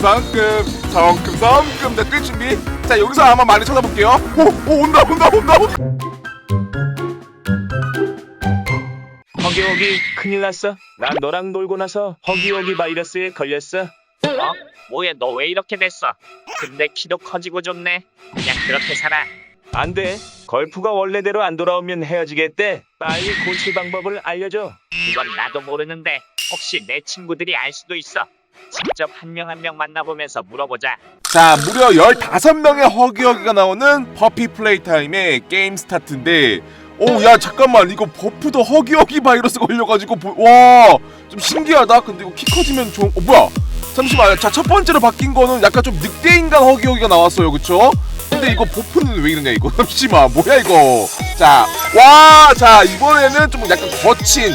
상큼 성큼 성큼 자뜰 준비 자 여기서 한번 많이 쳐다볼게요 오, 오 온다 온다 온다 온다 허기허기 큰일 났어. 난 너랑 놀고 나서 허기허기 바이러스에 걸렸어. 어? 뭐야 너 왜 이렇게 됐어? 근데 키도 커지고 좋네. 그냥 그렇게 살아. 안 돼. 걸프가 원래대로 안 돌아오면 헤어지겠대. 빨리 고칠 방법을 알려줘. 이건 나도 모르는데 혹시 내 친구들이 알 수도 있어. 직접 한 명 한 명 만나보면서 물어보자. 자 무려 15명의 허기허기가 나오는 버피 플레이 타임의 게임 스타트인데 오 야 잠깐만 이거 버프도 허기허기 바이러스 걸려가지고 와좀 신기하다 근데 이거 키 커지면 좀 어 뭐야 잠시만 자 첫 번째로 바뀐 거는 약간 좀 늑대인간 허기허기가 나왔어요 그쵸? 근데 이거 버프는 왜 이러냐 이거 잠시만 뭐야 이거 자 와 자 이번에는 좀 약간 거친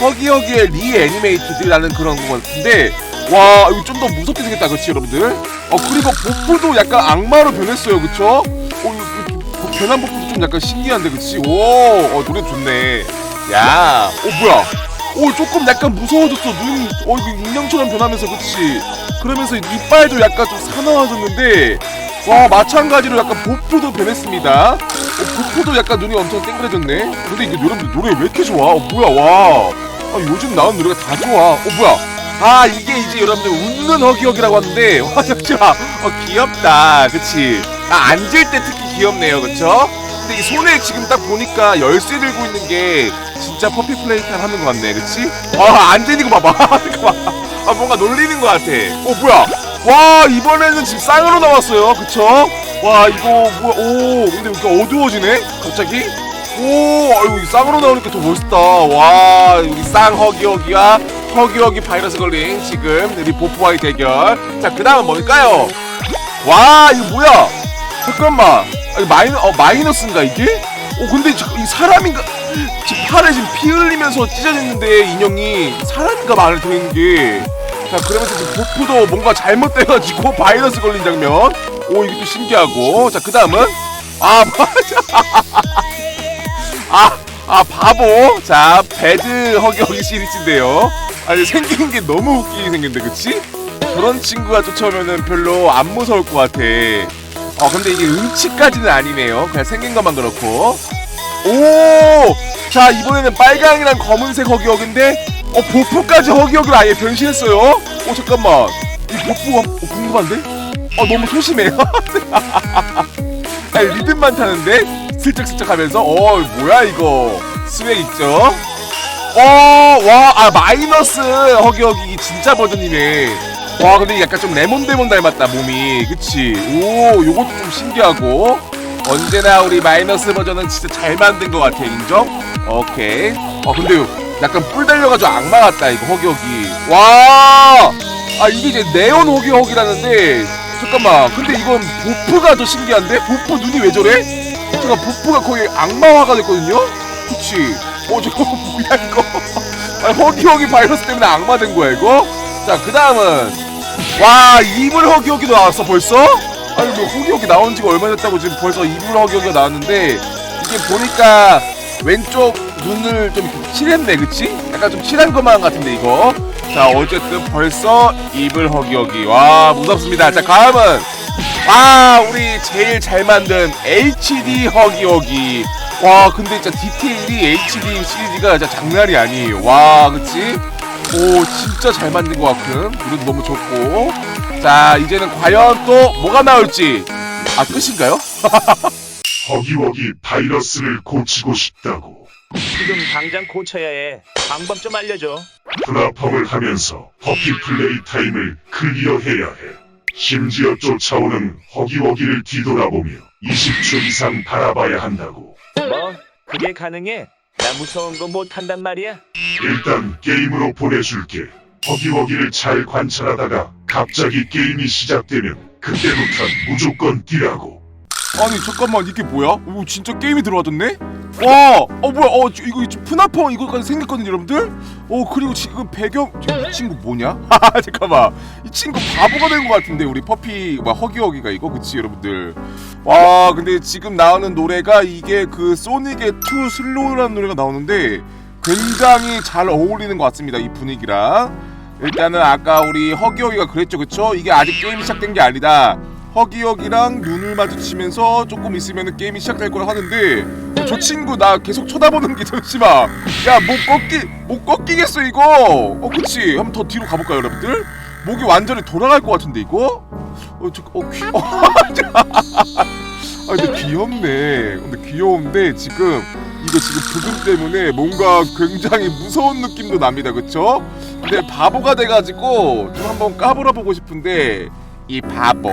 허기허기의 리애니메이티드라는 그런 거 같은데 와 이거 좀 더 무섭게 생겼다 그치 여러분들? 어 그리고 버프도 약간 악마로 변했어요 그쵸? 어 이거, 변한 버프도 좀 약간 신기한데 그치? 오 어, 노래 좋네. 야어 뭐야? 오 조금 약간 무서워졌어 눈어 이거 인형처럼 변하면서 그치? 그러면서 이빨도 약간 좀 사나워졌는데 와 마찬가지로 약간 보프도 변했습니다. 어, 보프도 약간 눈이 엄청 땡그래졌네. 근데 이거 여러분들 노래 왜 이렇게 좋아? 어 뭐야 와. 아, 요즘 나온 노래가 다 좋아. 어 뭐야 아 이게 이제 여러분들 웃는 허기허기라고 하는데 와 잠시만 어 귀엽다. 그치? 아 앉을 때 특히 귀엽네요. 그쵸? 근데 이 손에 지금 딱 보니까 열쇠 들고 있는 게 진짜 퍼피 플레이탄 하는 것 같네. 그치? 아거 봐봐 아 뭔가 놀리는 것 같아. 어 뭐야? 와 이번에는 지금 쌍으로 나왔어요. 그쵸? 와 이거 뭐야? 오 근데 이렇게 어두워지네? 갑자기? 오 아이고 이 쌍으로 나오니까 더 멋있다. 와 우리 쌍 허기허기와 허기허기 바이러스 걸린 지금 우리 보프와의 대결. 자 그 다음은 뭘까요? 와 이거 뭐야? 잠깐만. 아, 이거 마이너 어 마이너스인가 이게? 어 근데 저, 이 사람인가 지금 팔에 지금 피 흘리면서 찢어졌는데 인형이 사람인가 말을 들은 게자 그러면서 지금 보프도 뭔가 잘못돼가지고 바이러스 걸린 장면. 오 이것도 신기하고. 자 그 다음은? 아 맞아 아, 아 바보. 자, 배드 허기허기 시리즈인데요. 아니 생긴 게 너무 웃기게 생겼는데, 그치? 그런 친구가 쫓아오면은 별로 안 무서울 것 같아. 어, 근데 이게 음치까지는 아니네요. 그냥 생긴 것만 그렇고. 오, 자 이번에는 빨강이랑 검은색 허기허기인데, 어 보프까지 허기허기를 아예 변신했어요. 어 잠깐만, 이 보프가 어, 궁금한데? 어 너무 소심해요. 아니, 리듬만 타는데 슬쩍슬쩍 하면서 어 뭐야 이거 스웩 있죠? 어 와 아 마이너스 허기허기 진짜 버전이네. 와 근데 약간 좀 레몬데몬 닮았다 몸이. 그치? 오 요것도 좀 신기하고. 언제나 우리 마이너스 버전은 진짜 잘 만든 것 같아 인정? 오케이. 어 근데 약간 뿔 달려가지고 악마 같다 이거 허기허기. 와 아 이게 이제 네온 허기허기라는데 잠깐만. 근데 이건 보프가 더 신기한데? 보프 눈이 왜 저래? 잠깐 보프가 거의 악마화가 됐거든요? 그치 어 저거 뭐야 이거 아, 허기허기 바이러스 때문에 악마 된 거야 이거? 자 그 다음은 와 이불 허기허기도 나왔어 벌써? 아니 뭐 허기허기 나온 지가 얼마 됐다고 지금 벌써 이불 허기허기가 나왔는데 이게 보니까 왼쪽 눈을 좀 칠했네 그치? 약간 좀 칠한 것만 같은데 이거 자 어쨌든 벌써 이불 허기허기 와 무섭습니다 자 다음은 아 우리 제일 잘 만든 HD 허기허기 와 근데 진짜 디테일이 HD 시리즈가 진짜 장난이 아니에요 와 그치? 오 진짜 잘 만든 것 같은 노래도 너무 좋고 자 이제는 과연 또 뭐가 나올지 아 끝인가요? 허기허기 바이러스를 고치고 싶다고 지금 당장 고쳐야 해. 방법 좀 알려줘. 플라펌을 하면서 버피 플레이 타임을 클리어해야 해. 심지어 쫓아오는 허기허기를 뒤돌아보며 20초 이상 바라봐야 한다고. 뭐? 그게 가능해? 나 무서운 거 못한단 말이야? 일단 게임으로 보내줄게. 허기허기를 잘 관찰하다가 갑자기 게임이 시작되면 그때부터 무조건 뛰라고. 아니 잠깐만 이게 뭐야? 오 진짜 게임이 들어와졌네? 와, 어 뭐야? 어 저, 이거 푸나펑 이거까지 생겼거든요, 여러분들. 어 그리고 지금 배경 이 친구 뭐냐? 하하 잠깐만 이 친구 바보가 된 것 같은데 우리 퍼피 뭐 허기허기가 이거 그치 여러분들. 와 근데 지금 나오는 노래가 이게 그 소닉의 투 슬로우라는 노래가 나오는데 굉장히 잘 어울리는 것 같습니다 이 분위기랑. 일단은 아까 우리 허기허기가 그랬죠 그쵸? 이게 아직 게임이 시작된 게 아니다 허기허기랑 눈을 마주치면서 조금 있으면 게임이 시작될 거라 하는데 저 친구 나 계속 쳐다보는 게 잠시만 야목 꺾기 목 꺾이겠어 이거 어 그치 한번 더 뒤로 가볼까요 여러분들? 목이 완전히 돌아갈 것 같은데 이거? 어, 저, 어, 귀, 어, 아, 근데 귀엽네. 근데 귀여운데 지금 이거 지금 부금 때문에 뭔가 굉장히 무서운 느낌도 납니다, 그쵸? 근데 바보가 돼가지고 좀 한번 까불어 보고 싶은데 이 바보,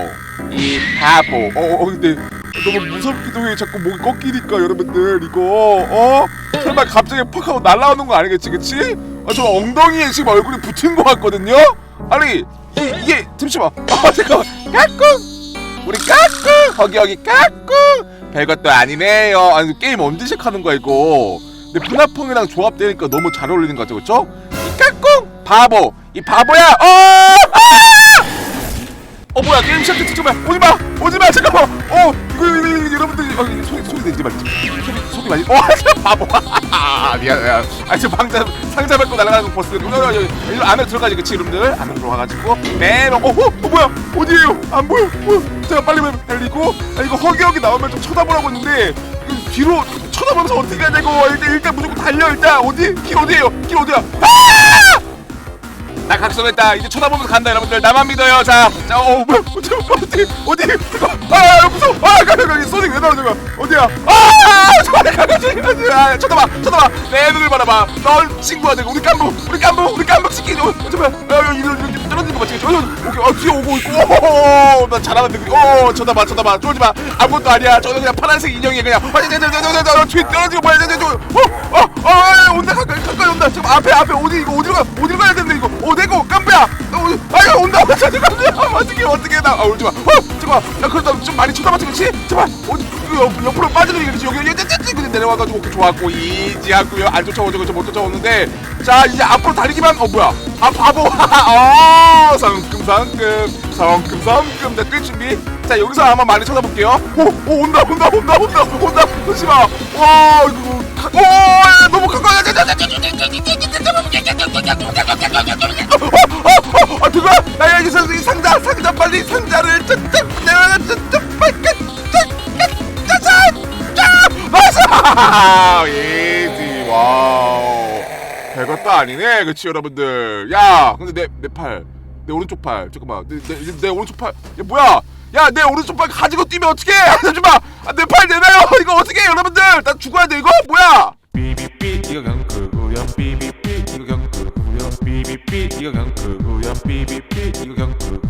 이 바보. 어, 어 근데 너무 무섭기도 해. 자꾸 목이 꺾이니까 여러분들 이거 어? 설마 갑자기 팍 하고 날라오는 거 아니겠지, 그치? 아, 저 엉덩이에 지금 얼굴이 붙은 것 같거든요? 아니 이, 이게 잠시만. 아 잠깐만. 까꿍. 우리 까꿍 허기허기 까꿍 별것도 아니네요 아니 게임 언제 시작하는 거야 이거 근데 푸나펑이랑 조합되니까 너무 잘 어울리는 것 같죠 그쵸? 이 까꿍 바보 이 바보야 어! 아! 어 뭐야 게임 시작했지? 잠깐만 오지마! 오지마! 잠깐만! 어 이거 이거, 이거, 여러분들 어, 소리 소리 내지 말지. 소리 소리 많이 어 바보. 아 미안 미안. 아저 방자 상자 밟고 날아가는 거 버스 이거 이거 일로 안에 들어가지 그치 여러분들? 안에 들어가가지고. 매너 어, 어, 어 뭐야? 어디에요? 안 보여? 어, 제가 빨리 달리고. 아 이거 허기허기 나오면 좀 쳐다보라고 했는데 이거 뒤로 쳐다보면서 어떻게 해야 되고 일단 일단 무조건 달려 일단. 어디? 길 어디에요? 길 어디야? 아! 나 각성했다. 이제 쳐다보면서 간다, 여러분들. 나만 믿어요. 자, 자, 어, 뭐야, 어디, 어디, 어디, 아, 무서워. 아, 가가, 가, 소리 왜 나오는 거야? 어디야? 아, 저리 가, 가, 저리 가, 아, 쳐다봐, 쳐다봐. 내 눈을 바라봐. 널 되고, 우리 깐부, 우리 깐부, 우리 깐부 시키죠. 어, 잠깐, 아, 여기, 여기 떨어지는 거 맞지? 저, 저, 오케이, 어, 뒤에 오고 있고, 오, 나 잘하는 느낌. 오, 쳐다봐, 쳐다봐, 쫄지 마. 아무것도 아니야. 저는 그냥 파란색 인형이 그냥. 아, 저, 저, 저, 저, 저, 저, 뒤에 떨어지고 뭐야, 저, 저, 저, 어, 어, 어, 온다, 가까이, 가까이 온다. 지금 앞에, 앞에 어디, 이거 어디로 가, 어디로 가야 되는데 이거? 어, 내고, 깜배야. 아야 온다! 잠깐만 어떻게 어떻게 나 아, 울지 마 어, 잠깐만. 야 그래도 좀 많이 쳐다봤지 그렇지 제발 옆, 옆으로 빠지는 게 그렇지. 여기 여기 그냥 내려와가지고 오케이 좋았고 이지하고요. 안 쫓아오죠 못 쫓아오는데. 자 이제 앞으로 달리기만 어 뭐야? 아 바보. 어 성금 성금 성금 성금 내뛸 준비. 자 여기서 아마 많이 쳐다볼게요. 오, 오 온다 온다 온다 온다 온다. 마 와 이거 가- 오 야, 너무 가까이 어, 그거 나 여기서 이 상자 상자 빨리 상자를 내가 짠짠 빨리 짠짠 짠 맞아 이지 와우 별것도 아니네 그치 여러분들 야 근데 내 내 팔 내 오른쪽 팔 잠깐만 내, 내, 내 오른쪽 팔야 뭐야 야 내 오른쪽 팔 가지고 뛰면 어떡해 잠시만 아, 내팔 내놔요! 이거 어떡해 여러분들? 나 죽어야 돼 이거? 뭐야? 삐삐삐 이거 그거야 삐삐삐 이거 그거야 삐삐삐 이거 그거야 삐삐삐 이거 그냥